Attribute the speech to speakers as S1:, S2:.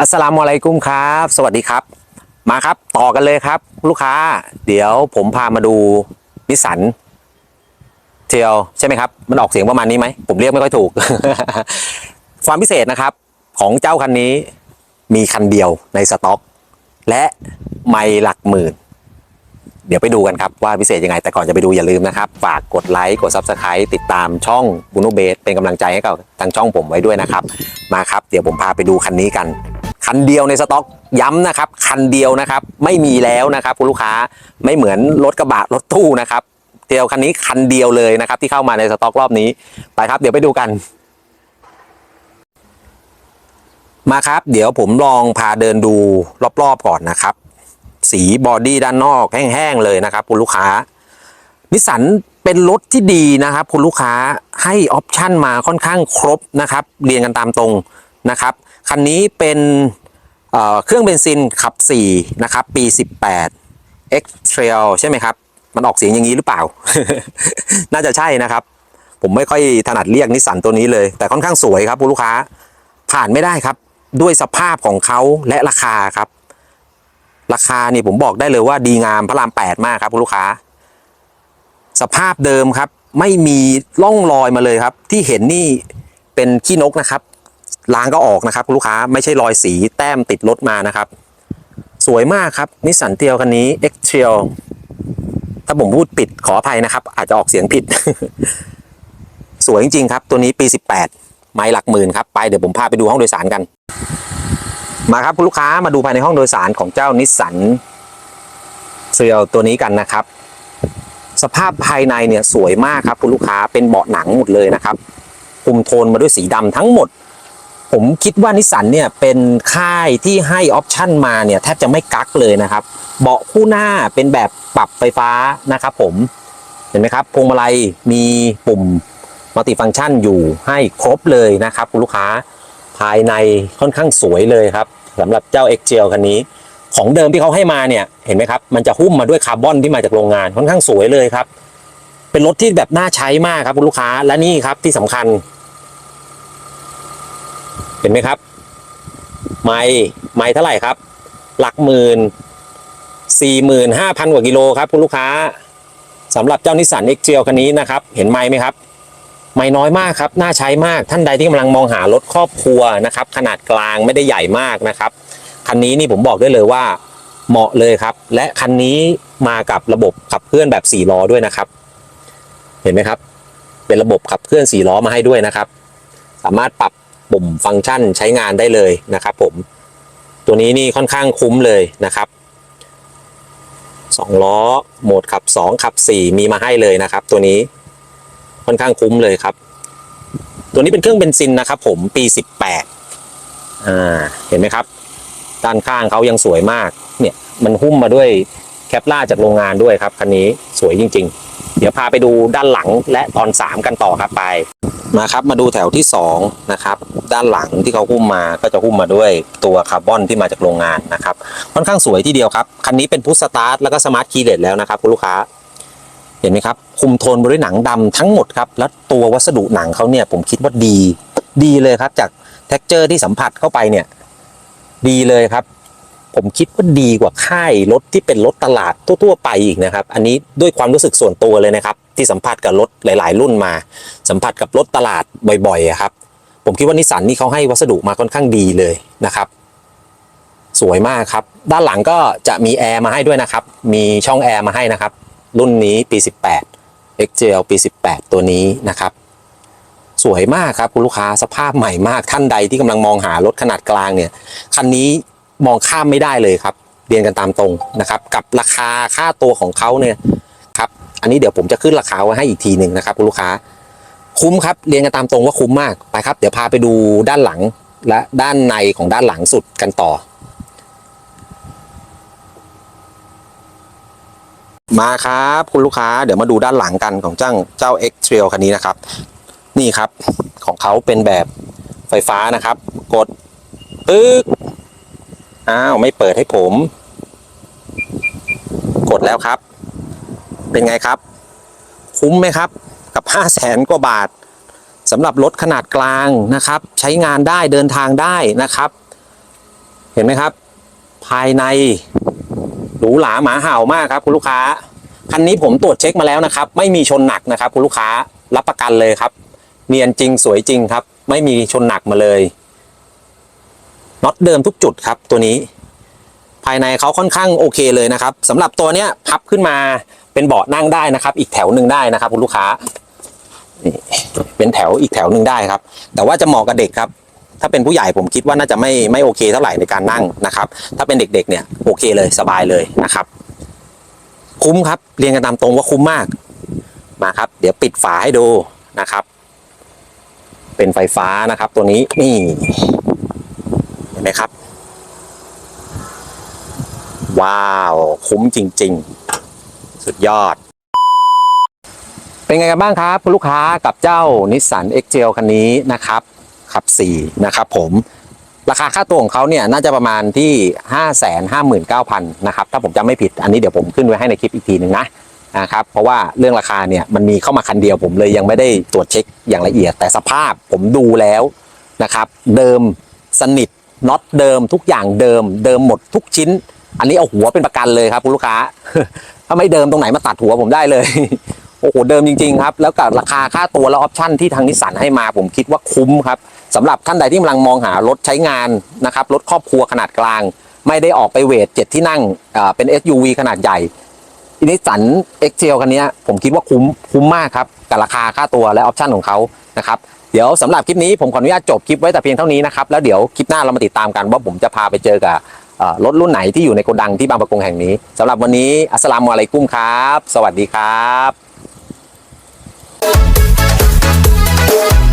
S1: อัสสลามุอะลัยกุมครับ สวัสดีครับ มาครับต่อกันเลยครับ ลูกค้า เดี๋ยวผมพามาดูนิสสันเทียวใช่ไหมครับ มันออกเสียงประมาณนี้ไหม ผมเรียกไม่ค่อยถูก ความพิเศษนะครับ ของเจ้าคันนี้มีคันเดียวในสต็อก และไม่หลักหมื่น เดี๋ยวไปดูกันครับว่าพิเศษยังไง แต่ก่อนจะไปดูอย่าลืมนะครับ ฝากกดไลค์กด Subscribe ติดตามช่องบุนุเบสเป็นกำลังใจให้กับทางช่องผมไว้ด้วยนะครับ มาครับ เดี๋ยวผมพาไปดูคันนี้กัน คันเดียวในสต็อกย้ำนะครับคันเดียวนะครับไม่มีแล้วนะครับคุณลูกค้าไม่เหมือนรถกระบะรถตู้นะครับเดียวคันนี้คันเดียวเลยนะครับที่เข้ามาในสต็อกรอบนี้ไปครับ เดี๋ยวไปดูกันมาครับ เดี๋ยวผมลองพาเดินดูรอบๆก่อนนะครับ สีบอดี้ด้านนอกแห้งๆเลยนะครับ คุณลูกค้านิสสันเป็นรถที่ดีนะครับ คุณลูกค้าให้ออปชันมาค่อนข้างครบนะครับ เรียงกันตามตรงนะครับ คันนี้เป็นเเครื่องเบนซินขับ 4 นะครับ ปี 18 X Trail ใช่ไหมครับ มันออกเสียงอย่างนี้หรือเปล่า น่าจะใช่นะครับ ผมไม่ค่อยถนัดเรียกนิสสันตัวนี้เลย แต่ค่อนข้างสวยครับคุณลูกค้าผ่านไม่ได้ครับ ด้วยสภาพของเขาและราคาครับ ราคานี่ผมบอกได้เลยว่าดีงามพระรามแปดมากครับคุณลูกค้า สภาพเดิมครับ ไม่มีร่องรอยมาเลยครับ ที่เห็นนี่เป็นขี้นกนะครับ ล้างก็ออกนะครับคุณลูกค้าไม่ใช่รอยสีแต้มติดรถมานะครับ สวยมากครับนิสสันเตียวคันนี้ X Trail ถ้าผมพูดปิดขออภัยนะครับ อาจจะออกเสียงผิด สวยจริงๆครับ ตัวนี้ปี 18 ไม้หลักหมื่นครับ ไปเดี๋ยวผมพาไปดูห้องโดยสารกัน มาครับคุณลูกค้ามาดูภายในห้องโดยสารของเจ้านิสสันเทรียลตัวนี้กันนะครับ สภาพภายในเนี่ยสวยมากครับคุณลูกค้าเป็นเบาะหนังหมดเลยนะครับคุมโทนมาด้วยสีดำทั้งหมด ผมคิดว่านิสสันเนี่ยเป็นค่ายที่ให้ออปชั่นมาเนี่ยแทบจะไม่กักเลยนะครับ เบาะคู่หน้าเป็นแบบปรับไฟฟ้านะครับผมเห็นไหมครับพวงมาลัยมีปุ่มมัลติฟังก์ชันอยู่ให้ครบเลยนะครับคุณลูกค้าภายในค่อนข้างสวยเลยครับสำหรับเจ้า x g l คันนี้ ของเดิมที่เขาให้มาเนี่ยเห็นไหมครับ มันจะหุ้มมาด้วยคาร์บอนที่มาจากโรงงานค่อนข้างสวยเลยครับ เป็นรถที่แบบน่าใช้มากครับคุณลูกค้าและนี่ครับที่สำคัญ เห็นไหมครับ ไม่ไม่เท่าไหร่ครับ หลักหมื่นสี่หมื่นห้าพันกว่ากิโลครับ คุณลูกค้าสำหรับเจ้านิสสัน x g l คันนี้นะครับ เห็นไม้ไหมครับ ไม่น้อยมากครับ น่าใช้มากท่านใดที่กำลังมองหารถครอบครัวนะครับ ขนาดกลางไม่ได้ใหญ่มากนะครับคันนี้นี่ผมบอกได้เลยว่าเหมาะเลยครับ และคันนี้มากับระบบขับเคลื่อนแบบ4ล้อด้วยนะครับ เห็นไหมครับ เป็นระบบขับเคลื่อน4ล้อมาให้ด้วยนะครับ สามารถปรับ ปุ่มฟังก์ชันใช้งานได้เลยนะครับผม ตัวนี้นี่ค่อนข้างคุ้มเลยนะครับสองล้อโหมดขับ 2 ขับ 4 มีมาให้เลยนะครับ ตัวนี้ค่อนข้างคุ้มเลยครับ ตัวนี้เป็นเครื่องเบนซินนะครับ ผมปี 18อ่าเห็นไหมครับ ด้านข้างเขายังสวยมากเนี่ยมันหุ้มมาด้วยแคปล่าจากโรงงานด้วยครับคันนี้สวยจริง ๆ เดี๋ยวพาไปดูด้านหลังและตอน 3 กันต่อครับไปมาครับมาดูแถวที่2นะครับด้านหลังที่เขาหุ้มมาก็จะหุ้มมาด้วยตัวคาร์บอนที่มาจากโรงงานนะครับค่อนข้างสวยทีเดียวครับ คันนี้เป็นพุทสตาร์ทแล้วก็สมาร์ทคีย์เลสแล้วนะครับคุณลูกค้าเห็นไหมครับคุมโทนมาด้วยหนังดำทั้งหมดครับแล้วตัววัสดุหนังเขาเนี่ยผมคิดว่าดี ดีเลยครับจากเท็กเจอร์ที่สัมผัสเข้าไปเนี่ยดีเลยครับ ผมคิดว่าดีกว่าค่ายรถที่เป็นรถตลาดทั่วๆไปอีกนะครับ อันนี้ด้วยความรู้สึกส่วนตัวเลยนะครับ ที่สัมผัสกับรถหลาย ๆ รุ่นมา สัมผัสกับรถตลาดบ่อยๆครับ ผมคิดว่านิสสันนี่เขาให้วัสดุมาค่อนข้างดีเลยนะครับ สวยมากครับ ด้านหลังก็จะมีแอร์มาให้ด้วยนะครับ มีช่องแอร์มาให้นะครับ รุ่นนี้ปี 18 XJL ปี 18 ตัวนี้นะครับสวยมากครับคุณลูกค้าสภาพใหม่มากท่านใดที่กำลังมองหารถขนาดกลางเนี่ยคันนี้ มองข้ามไม่ได้เลยครับ เรียนกันตามตรงนะครับ กับราคาค่าตัวของเขาเนี่ยครับอันนี้เดี๋ยวผมจะขึ้นราคาไว้ให้อีกทีหนึ่งนะครับคุณลูกค้า คุ้มครับเรียนกันตามตรงว่าคุ้มมากไปครับ เดี๋ยวพาไปดูด้านหลังและด้านในของด้านหลังสุดกันต่อ มาครับคุณลูกค้าเดี๋ยวมาดูด้านหลังกันของเจ้าเจ้า X Trail คันนี้นะครับ นี่ครับของเขาเป็นแบบไฟฟ้านะครับ กดปึ๊ก อ้าวไม่เปิดให้ผม กดแล้วครับ เป็นไงครับ คุ้มไหมครับ กับ5 0 0แสนกว่าบาทสำหรับรถขนาดกลางนะครับ ใช้งานได้เดินทางได้นะครับ เห็นไหมครับ ภายในหรูหราหมาเห่ามากครับ คุณลูกค้าคันนี้ผมตรวจเช็คมาแล้วนะครับ ไม่มีชนหนักนะครับ คุณลูกค้ารับประกันเลยครับ เนียนจริงสวยจริงครับ ไม่มีชนหนักมาเลย น็อตเดิมทุกจุดครับตัวนี้ ภายในเขาค่อนข้างโอเคเลยนะครับสำหรับตัวเนี้ยพับขึ้นมาเป็นเบาะนั่งได้นะครับ อีกแถวหนึ่งได้นะครับคุณลูกค้านี่เป็นแถวอีกแถวหนึ่งได้ครับ แต่ว่าจะเหมาะกับเด็กครับถ้าเป็นผู้ใหญ่ผมคิดว่าน่าจะไม่ไม่โอเคเท่าไหร่ในการนั่งนะครับ ถ้าเป็นเด็กๆเนี่ยโอเคเลยสบายเลยนะครับ คุ้มครับเรียนกันตามตรงว่าคุ้มมากมาครับ เดี๋ยวปิดฝาให้ดูนะครับ เป็นไฟฟ้านะครับ ตัวนี้นี่ มครับ ว้าว คุ้มจริง ๆ สุดยอด เป็นไงกันบ้างครับ คุณลูกค้ากับเจ้านิสสัน x g l คันนี้นะครับ ขับ 4 นะครับผมราคาค่าตัวของเขาเนี่ยน่าจะประมาณที่ 5 5 9 0 0 0นะครับถ้าผมจำไม่ผิดอันนี้เดี๋ยวผมขึ้นไว้ให้ในคลิปอีกทีหนึ่งนะนะครับเพราะว่าเรื่องราคาเนี่ยมันมีเข้ามาคันเดียวผมเลยยังไม่ได้ตรวจเช็คอย่างละเอียด แต่สภาพผมดูแล้วนะครับ เดิมสนิท น็อตเดิมทุกอย่างเดิม เดิมหมดทุกชิ้น อันนี้เอาหัวเป็นประกันเลยครับคุณลูกค้า ถ้าไม่เดิมตรงไหนมาตัดหัวผมได้เลย โอ้โหเดิมจริง ๆ ครับ แล้วกับราคาค่าตัวและออปชั่นที่ทางนิสสันให้มาผมคิดว่าคุ้มครับสำหรับท่านใดที่กำลังมองหารถใช้งานนะครับรถครอบครัวขนาดกลาง ไม่ได้ออกไปเวทเจ็ดที่นั่งเอ่อเป็น SUV ขนาดใหญ่นิสสัน x t คันนี้ผมคิดว่าคุ้มคุ้มมากครับกับราคาค่าตัวและออปชั่นของเขา นะครับเดี๋ยวสำหรับคลิปนี้ผมขออนุญาตจบคลิปไว้แต่เพียงเท่านี้นะครับแล้วเดี๋ยวคลิปหน้าเรามาติดตามกันว่าผมจะพาไปเจอกับรถรุ่นไหนที่อยู่ในโกดังที่บางประกงแห่งนี้สำหรับวันนี้อัสลามุอะลัยกุ้มครับ สวัสดีครับ
S2: Thank